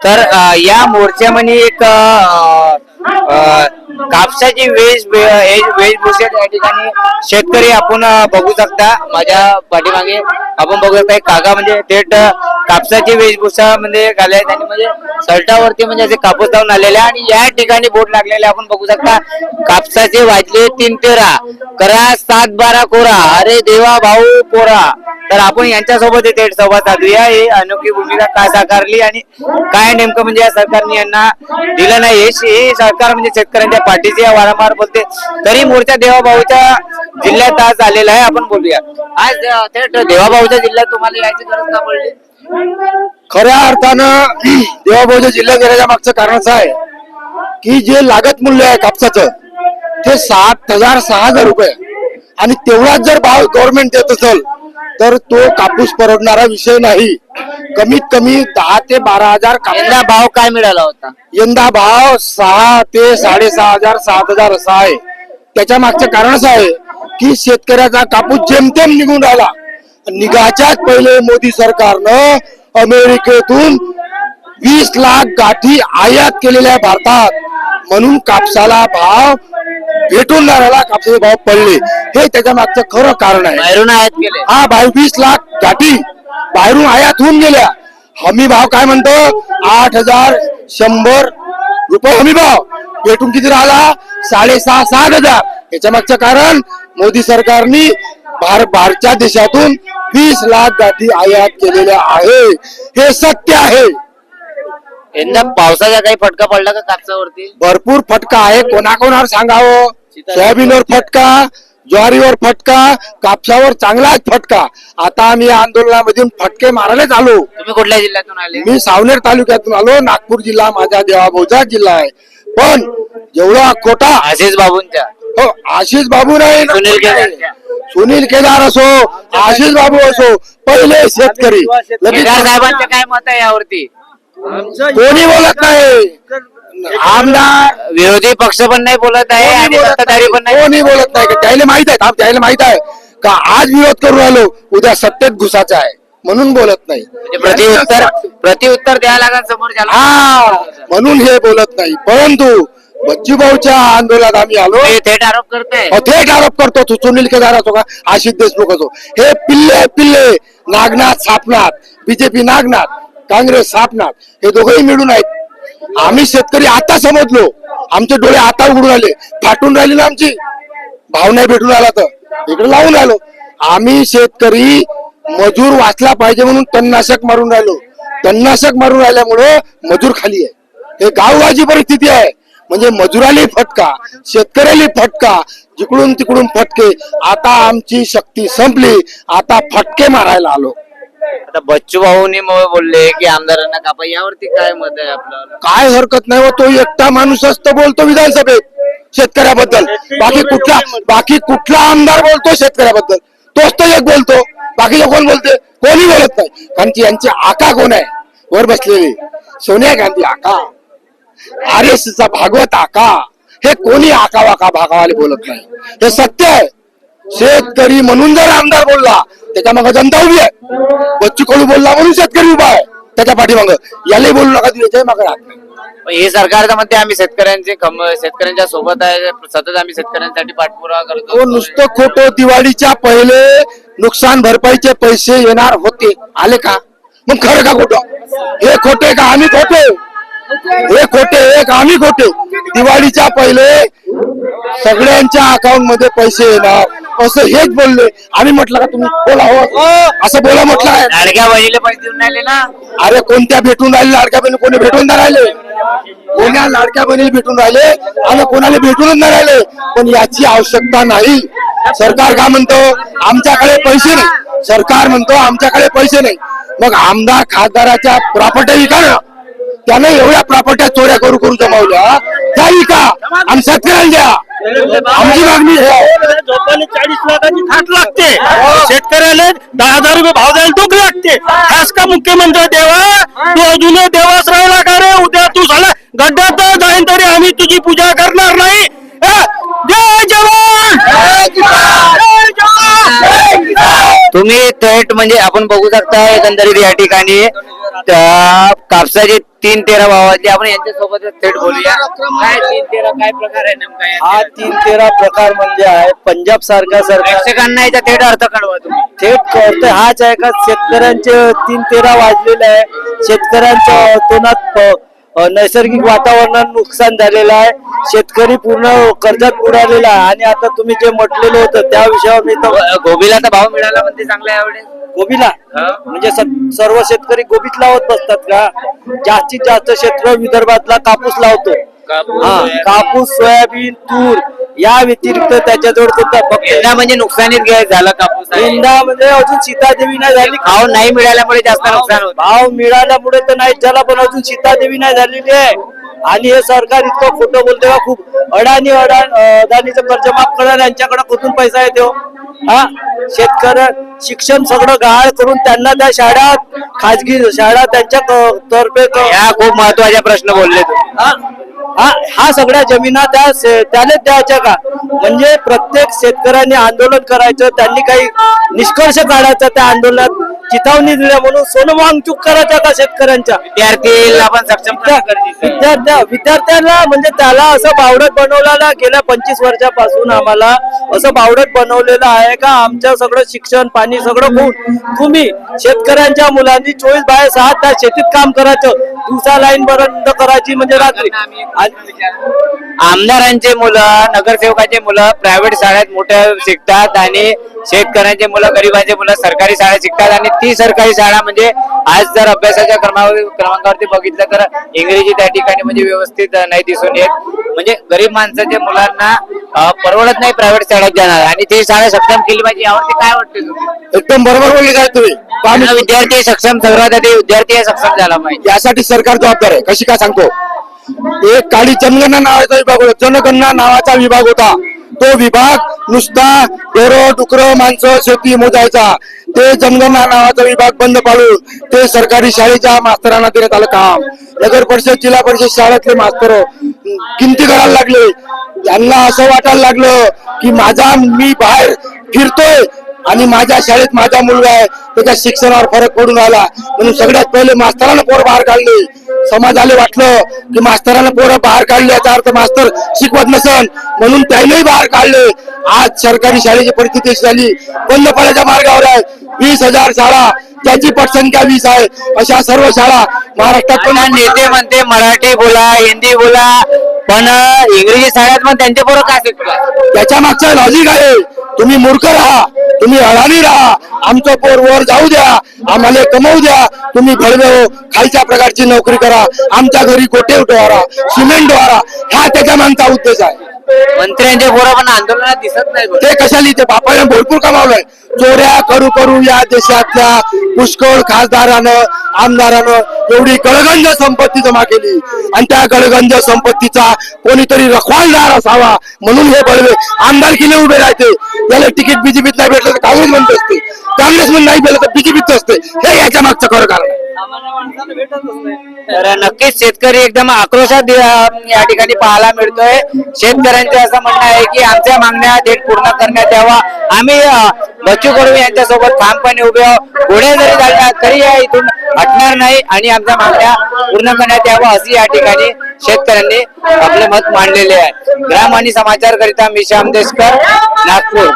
तर या मोर्चामध्ये एक कापसाची वेज वेश वेशभूषा या ठिकाणी शेतकरी आपण बघू शकता. माझ्या पाठीमागे आपण बघू शकता एक काका म्हणजे थेट कापसाची वेशभूषा म्हणजे घालाय आणि म्हणजे शर्टावरती म्हणजे असे कापूस लावून आलेले आहे आणि या ठिकाणी बोट लागलेले आपण बघू शकता कापसाचे वाजले तीन तेरा करा सात बारा कोरा. अरे देवा भाऊ पोरा. तर आपण यांच्यासोबत थेट संवाद साधूया. ही अनोखी भूमिका का साकारली आणि काय नेमकं म्हणजे या सरकारने यांना दिलं नाही? हे सरकार म्हणजे शेतकऱ्यांच्या पाठीचे वारंवार बोलते. तरी मोर्चा देवाभाऊच्या जिल्ह्यात आज आलेला आहे. आपण बोलूया. आज थेट देवाभाऊच्या जिल्ह्यात तुम्हाला यायची गरज का पडली? खऱ्या अर्थानं देवाभाऊच्या जिल्ह्यात येण्याच्या मागचं कारण असं आहे की जे लागत मूल्य आहे कापसाचं ते सात हजार सहा हजार रुपये. आणि तेवढाच जर भाव गव्हर्नमेंट देत असेल तर तो कापूस परवडणारा विषय नाही. कमीत कमी दहा ते बारा हजार कापसा भाव काय मिळाला होता? यंदा भाव सहा ते साडेसहा हजार सात हजार असा आहे. त्याच्या मागचं कारण असं आहे की शेतकऱ्याचा कापूस जेमतेम निघून राहिला. निघाच्याच पहिले मोदी सरकारनं अमेरिकेतून वीस लाख गाठी आयात केलेल्या भारतात. म्हणून कापसाला भाव भेटून राहिला कापसाचे भाव पडले. हे त्याच्या मागचं खरं कारण आहे. बाहेरून आयात केले. हा भाऊ वीस लाख गाठी बाहेरून आयात होऊन गेल्या. हमी भाव काय म्हणतो? आठ हजार शंभर रुपये हमी भाव. भेटून किती राहिला? साडेसहा सात हजार. याच्या मागचं कारण मोदी सरकारने भार बाहेरच्या देशातून वीस लाख गाठी आयात केलेल्या आहे. हे सत्य आहे. यंदा पावसाचा काही फटका पडला का कापसावरती? भरपूर फटका आहे. कोणाकोणावर सांगावं? सोयाबीनवर फटका ज्वारीवर फटका कापसावर चांगलाच फटका. आता आम्ही आंदोलनामधून फटके मारायलाच आलो. तुम्ही कुठल्या जिल्ह्यातून आले? मी सावनेर तालुक्यातून आलो. नागपूर जिल्हा माझा देवाभाऊचा जिल्हा आहे. पण जेवढा खोटा आशिष बाबूंच्या हो आशिष बाबू नाही सुनील. सुनील केदार असो आशिष बाबू असो पहिले शेतकरी. लगेच केदार साहेबांचं काय मत आहे यावरती? कोणी बोलत नाही. आमदार विरोधी पक्ष पण नाही बोलत आहे आणि सत्ताधारी पण नाही. कोणी बोलत नाही. त्याला माहीत आहे त्याला माहीत आहे का आज विरोध करू राहिलो उद्या सत्तेत घुसाचा आहे. म्हणून बोलत नाही. म्हणजे प्रतिउत्तर प्रतिउत्तर द्यायला लागेल समोरच्याला. हा म्हणून हे बोलत नाही. परंतु बच्चूभाऊच्या आंदोलनात आम्ही आलो. हे थेट आरोप करताय. अहो, थेट आरोप करतो. तू सुनील केदार असो का आशिष देशमुख असो. हे पिल्ले पिल्ले नागनाथ सापनाथ बीजेपी नागनाथ काँग्रेस सापनाथ हे दोघंही मिळून आहेत. आम्ही शेतकरी आता समजलो. आमचे डोळे आता उघडून आले. फाटून राहिली ना आमची. भाव नाही भेटून आला तर. इकडे लावून राहिलो. आम्ही शेतकरी मजूर वाचला पाहिजे म्हणून तणनाशक मारून राहिलो. तणनाशक मारून राहिल्यामुळं मजूर खाली आहे. हे गावगाची परिस्थिती आहे. म्हणजे मजुराली फटका शेतकऱ्याला फटका जिकडून तिकडून फटके. आता आमची शक्ती संपली. आता फटके मारायला आलो. आता बच्चू भाऊनी बोलले की आमदारांना कापा. यावरती काय मत आहे आपलं काय हरकत नाही हो तो एकटा माणूस असतो बोलतो विधानसभेत शेतकऱ्याबद्दल. बाकी कुठला बाकी कुठला आमदार बोलतो शेतकऱ्याबद्दल? तोच तो एक बोलतो. बाकीचे कोण बोलते? कोणी बोलत नाही. कारण की यांची आका कोण आहे? वर बसलेली. सोनिया गांधी आका. आर एस चा भागवत आका. हे कोणी आका वाका भागावाले बोलत नाही. हे सत्य आहे. शेतकरी म्हणून जर आमदार बोलला त्याच्यामागे जनता उभी आहे. बच्चू कडू बोलला म्हणून शेतकरी उभा आहे. त्याच्या पाठीमागं. यालाही बोलू नका तू याच्याही मागे हे सरकार तर म्हणते आम्ही शेतकऱ्यांचे शेतकऱ्यांच्या सोबत आहे. सतत आम्ही शेतकऱ्यांसाठी पाठपुरावा करतो. नुसतं खोटं दिवाळीच्या पहिले नुकसान भरपाईचे पैसे येणार होते. आले का? मग खरं का खोटं? हे खोटे का? आम्ही खोटे हे खोटे हे का आम्ही खोटे. दिवाळीच्या पहिले सगळ्यांच्या अकाउंटमध्ये पैसे येणार. असं हेच बोलले. आम्ही म्हटलं का तुम्ही बोला हो. असं बोला म्हटलं लाडक्या बहिणीला पैसे देऊन राहिले ना? अरे कोणत्या भेटून राहिले? लाडक्या बहिणी कोणी भेटून नाही राहिले? कोण्या लाडक्या बहिणी भेटून राहिले? आणि कोणाला भेटूनच नाही राहिले? पण याची आवश्यकता नाही. सरकार काय म्हणतो? आमच्याकडे पैसे नाही. सरकार म्हणतो आमच्याकडे पैसे नाही. मग आमदार खासदाराच्या प्रॉपर्टी विका ना त्याने एवढ्या प्रॉपर्ट्या चोऱ्या करू करू जमावल्या. त्या विका आणि शेतकऱ्याला द्या. आमची मागणी चाळीस लाखाची खाट लागते. शेतकऱ्याला दहा हजार रुपये भाव द्यायला दुःख लागते. खास का मुख्यमंत्री देवा? तू अजून देवास राहिला का रे? उद्या तू झाला. गड्ड्यात जाईन तरी आम्ही तुझी पूजा करणार नाही. तुम्ही थेट म्हणजे आपण बघू शकता एकंदरीत या ठिकाणी त्या कापसाचे तीन तेरा भावाचे आपण यांच्यासोबत थेट बोलूया. काय तीन तेरा काय प्रकार आहे नेमका हा? तीन तेरा प्रकार म्हणजे आहे. पंजाब सारख्या सरकार प्रेक्षकांना याचा थेट अर्थ कळवा तुम्ही. थेट करते हाच आहे का? शेतकऱ्यांचे तीन तेरा वाजलेले आहे. शेतकऱ्यांच्या तोंडात प- अ, नैसर्गिक वातावरणात नुकसान झालेलं आहे. शेतकरी पूर्ण कर्जात बुडालेला आणि आता तुम्ही जे म्हटलेलं होतं त्या विषयावर मी तर गोबीला तर भाव मिळाला म्हणते चांगला यावेळेस गोबीला. म्हणजे सर्व शेतकरी गोबीत लावत बसतात का? जास्तीत जास्त क्षेत्र विदर्भातला कापूस लावतो. हा. कापूस सोयाबीन तूर या व्यतिरिक्त त्याच्याजवळ फक्त यंदा म्हणजे नुकसानीत गे- झाला कापूस. यंदा म्हणजे अजून सीतादेवी नाही झाली. भाव नाही मिळाल्यामुळे जास्त नुकसान होत. भाव मिळाल्यामुळे तर नाही झाला पण अजून सीतादेवी नाही झालेली आहे. आणि हे सरकार इतकं खोटं बोलते का खूप अडाणी अडा अदानीचं कर्ज माफ करणार यांच्याकडे कुठून पैसा येतो? हा? शेतकरी शिक्षण सगळं गहाळ करून त्यांना त्या शाळात खाजगी शाळा त्यांच्या तर्फे क- या खूप महत्त्वाचा प्रश्न बोलले हा? हा? सगळ्या जमिना त्या त्यानेच द्यायच्या का? म्हणजे प्रत्येक शेतकऱ्यांनी आंदोलन करायचं त्यांनी काही निष्कर्ष काढायचा त्या आंदोलनात? चिथावणी दिल्या म्हणून सोनं वाहतूक करायच्या का शेतकऱ्यांच्या विद्यार्थीला आपण सक्षम करणं गरजेचं आहे. विद्यार्थ्या विद्यार्थ्यांना म्हणजे त्याला असं बावडत बनवलेलं गेल्या पंचवीस वर्षापासून आम्हाला असं बावडत बनवलेलं आहे का आमचं सगळं शिक्षण पाणी सगळं खूप तुम्ही शेतकऱ्यांच्या मुलांनी चोवीस बाय सहा तास शेतीत काम करायचं दिवसा लाईन बंद करायची म्हणजे रात्री. आमदारांचे मुलं नगरसेवकाचे मुलं प्रायव्हेट शाळेत मोठ्या शिकतात आणि शेतकऱ्यांचे मुलं गरिबांचे मुलं सरकारी शाळेत शिकतात आणि ती सरकारी शाळा म्हणजे आज जर अभ्यासाच्या क्रमावर क्रमांकावरती बघितलं तर इंग्रजी त्या ठिकाणी म्हणजे व्यवस्थित नाही दिसून येत. म्हणजे गरीब माणसाच्या मुलांना परवडत नाही प्रायव्हेट शाळेत जाणार. आणि ती शाळा सक्षम केली पाहिजे यावरती काय वाटते एकदम बरोबर बोलले काय तुम्ही? विद्यार्थी सक्षम सर्वात विद्यार्थी हे सक्षम झाला पाहिजे. यासाठी सरकार जबाबदार आहे. कशी काय सांगतो? एक काळी जनगणना नावाचा विभाग होता. जनगणना नावाचा विभाग होता. तो विभाग नुसता ढोरं डुकरं माणसं शेती मोजायचा. ते जनगणना नावाचा विभाग बंद पाडून ते सरकारी शाळेच्या मास्तरांना देण्यात आलं काम. नगर परिषद जिल्हा परिषद शाळेतले मास्तर किमती करायला लागले. त्यांना असं वाटायला लागलं की माझा मी बाहेर फिरतोय आणि माझ्या शाळेत माझा मुलगा आहे त्याच्या शिक्षणावर फरक पडून राहिला म्हणून सगळ्यात पहिले मास्तरांना पोर बाहेर काढले. समाजाला वाटलं की मास्तरानं पोरं बाहेर काढले याचा अर्थ मास्तर शिकवत नसन म्हणून त्यानेही बाहेर काढले. आज सरकारी शाळेची परिस्थिती अशी झाली. बंद पडायच्या मार्गावर आहे. वीस हजार शाळा त्याची पटसंख्या वीस आहे. अशा सर्व शाळा महाराष्ट्रात पण नेते म्हणते मराठी बोला हिंदी बोला पण इंग्रजी शाळेत पण त्यांचे पोरं का शिकतात? त्याच्या मागचं लॉजिक आहे. तुम्ही मूर्ख राहा तुम्ही अडाणी राहा. आमचं पोर वर जाऊ द्या. आम्हाला कमवू द्या. तुम्ही भडवे हो. खालच्या प्रकारची नोकरी करा. आमच्या घरी गोटे उठवारा. सिमेंट वारा हा त्याच्या मागचा उद्देश आहे. मंत्र्यांचे पोरं पण आंदोलनात दिसत नाही. ते कशाली ते बापाने भरपूर कमावलंय? चोऱ्या करू करू या देशातल्या पुष्कळ खासदारानं आमदारानं एवढी गळगंज संपत्ती जमा केली. आणि त्या गळगंज संपत्तीचा कोणीतरी रखवालदार असावा म्हणून हे बळवे आमदारकीने उभे राहते. त्याला तिकीट बीजेपीत नाही भेटलं काँग्रेस म्हणत असते काँग्रेस म्हणून नाही तर बीजेपीत असते हे याच्या मागचं खरं कारण आहे. तर नक्कीच शेतकरी एकदम आक्रोशात अं, या ठिकाणी पाहायला मिळतोय. शेतकऱ्यांचे असं म्हणणं आहे की आमच्या मागण्या थेट पूर्ण करण्यात यावा. आम्ही अं, बच्चू कडू यांच्यासोबत ठामपणे उभे आहोत. गोळ्या जरी झाल्या तरी या इथून हटणार नाही आणि आमच्या मागण्या पूर्ण करण्यात यावं अशी या ठिकाणी शेतकऱ्यांनी आपले मत मांडलेले आहे. ग्राम आणि समाचार करिता मी श्याम देशकर नागपूर.